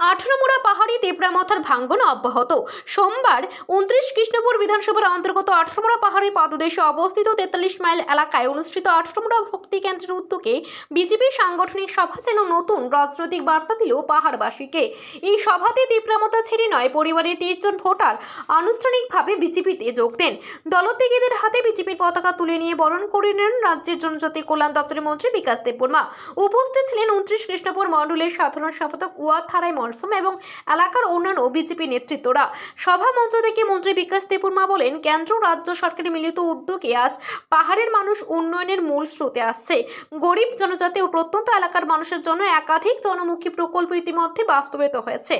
আঠেরোমোড়া পাহাড়ি তেপড়ামাথার ভাঙ্গন অব্যাহত। সোমবার উনত্রিশ কৃষ্ণপুর বিধানসভার অন্তর্গত আঠেরোমোড়া পাহাড়ির পাদদেশে অবস্থিত তেতাল্লিশ মাইল এলাকায় অনুষ্ঠিত আঠেরোমোড়া ভক্তি কেন্দ্রের উদ্যোগে বিজেপির সাংগঠনিক সভা যেন নতুন রাজনৈতিক বার্তা দিল পাহাড়বাসীকে। এই সভাতে তেপড়ামাথা ছেড়ে নয়, পরিবারের তেইশ জন ভোটার আনুষ্ঠানিকভাবে বিজেপিতে যোগ দেন। দলত্যাগীদের হাতে বিজেপির পতাকা তুলে নিয়ে বরণ করে নেন রাজ্যের জনজাতি কল্যাণ দপ্তরের মন্ত্রী বিকাশ দেববর্মা। উপস্থিত ছিলেন উনত্রিশ কৃষ্ণপুর মণ্ডলের সাধারণ সম্পাদক ওয়া থারাই মরসুম এবং এলাকার অন্যান্য বিজেপি নেতৃত্বরা। সভা মঞ্চ থেকে মন্ত্রী বিকাশ দেববর্মা বলেন, কেন্দ্র রাজ্য সরকারের মিলিত উদ্যোগে আজ পাহাড়ের মানুষ উন্নয়নের মূল স্রোতে আসছে। গরিব জনজাতি ও প্রত্যন্ত এলাকার মানুষের জন্য একাধিক জনমুখী প্রকল্প ইতিমধ্যে বাস্তবায়িত হয়েছে।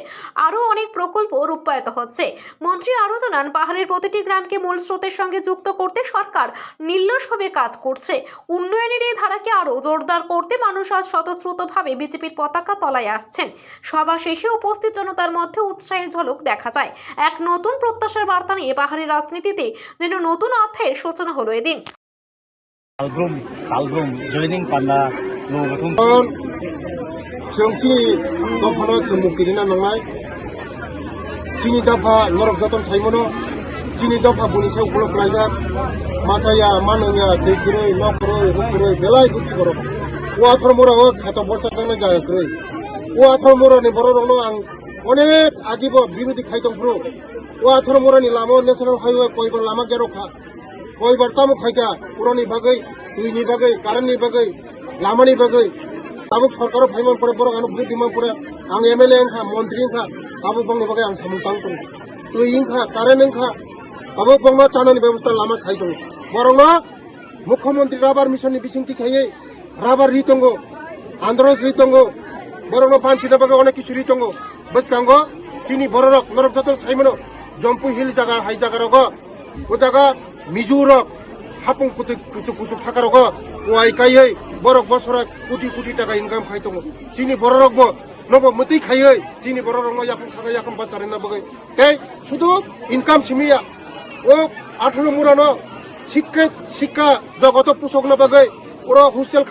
আরও অনেক প্রকল্প রূপায়িত হচ্ছে। মন্ত্রী আরও জানান, পাহাড়ের প্রতিটি গ্রামকে মূল স্রোতের সঙ্গে যুক্ত করতে সরকার নির্লসভাবে কাজ করছে। উন্নয়নের এই ধারাকে আরও জোরদার করতে মানুষ আজ স্বতঃস্ফূর্তভাবে বিজেপির পতাকা তলায় আসছেন। সভা শেষে দেশে উপস্থিত জনতার মধ্যে উৎসাহের ঝলক দেখা যায়। এক নতুন প্রত্যাশার বার্তা নিয়ে পাহাড়ি রাজনীতিতে যেন নতুন অধ্যায়ের সূচনা হলো এদিন। কালগ্রুম দফা জয়নিং পান্ডা जोंनि दफानो जोंबो गेलेना नांनाय जोंनि दफा नरक जतन सायमनो जोंनि औवा धर्मनि बर' दंनो आं अनेक आगिबो बिरोधि खायदंफ्रु औवा धर्मनि लामा नेशनेल हाइवे कयबो लामा गेरखा কই বর্তাম খাইকা পুরনি বাগৈ, দুইনি বাগৈ, কারণনি বাগৈ, লামানি বাগৈ। তাবুক সরকার ফাইমন করে বড় আনু বুক ডিমান্ড করে আং এমএলএ এংখা মন্ত্রী এংখা তাবুক বংনি বাগৈ আং সামুতাং করি তুই ইংখা কারেন এংখা তাবুক বংমা চানানি ব্যবস্থা, লামা খাই দং বরং মুখ্যমন্ত্রী রাবার মিশননি বিসিংতি খাইয়ে, রাবার রিতঙ্গ, আন্দোলন রিতঙ্গ বরং পাঞ্চিনা বাগৈ অনেক কিছু রিতঙ্গ। বসকাঙ্গ চিনি বড়রক নরক যত সাইমনো। জম্পু হিল জায়গা হাই জায়গা ও জায়গা মিজুরক হাপুং কুতুক কুসুক কুসুক সাকারক ওয়াই কাইयै বরক বছরা কোটি কোটি টাকা ইনকাম খাইতো চিনি বড়রক ব, নব মতি খাইयै চিনি বড়রক ইয়াকুম সাকা ইয়াকুম বাচারে না বগৈ। তে শুধু ইনকাম সিমিয়া ও আঠারো মুরানো শিক্ষা শিক্ষা জগত পুষক না বগৈ। ওরা hostel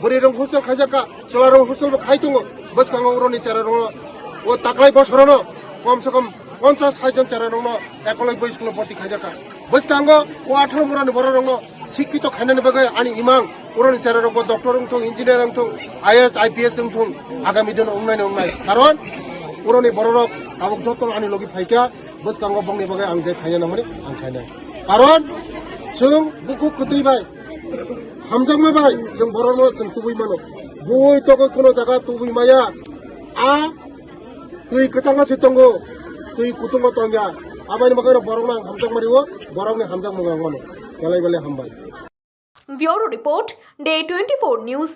bori rong hostel khajaka sola rong hostel khai tungo bas kango ro ni chara ro ও তাকলাই বছর কমসে কম পঞ্চাশ ষাট জন চারা রং একলই বই স্কুল ভর্তি খাইজাকা। বৈশকা আঙ্গ ও আঠারো বরানি বড় রং শিক্ষিত খাইনানি বাগাই আনি ইমাং ওরানি চারা রং ডক্টর রং থং, ইঞ্জিনিয়ার রং থং আইএস আইপিএস রং থং, আগামী দিন উন্নয়ন উন্নয় কারণ ওরানি বড় রক আবক যত্ন আনি লগি ফাইকা বৈশকা বংনি বাগাই আং যাই খাইনা আং খাইনা কারণ जों बुकु खोदैबाय হামজাকমা ভাই যেন বড় মাছেন তুবুই মানো বই তক কোনো জায়গা তুবুই মায়া আ তুই কেতাঙ্গা সিতঙ্গ তুই কুতুঙ্গ তঙ্গা আবাই মাকে বরং না হামজাক মারিব বরং না হামজাক মানো বেলাই বেলাই হামবাই bureau report day twenty four news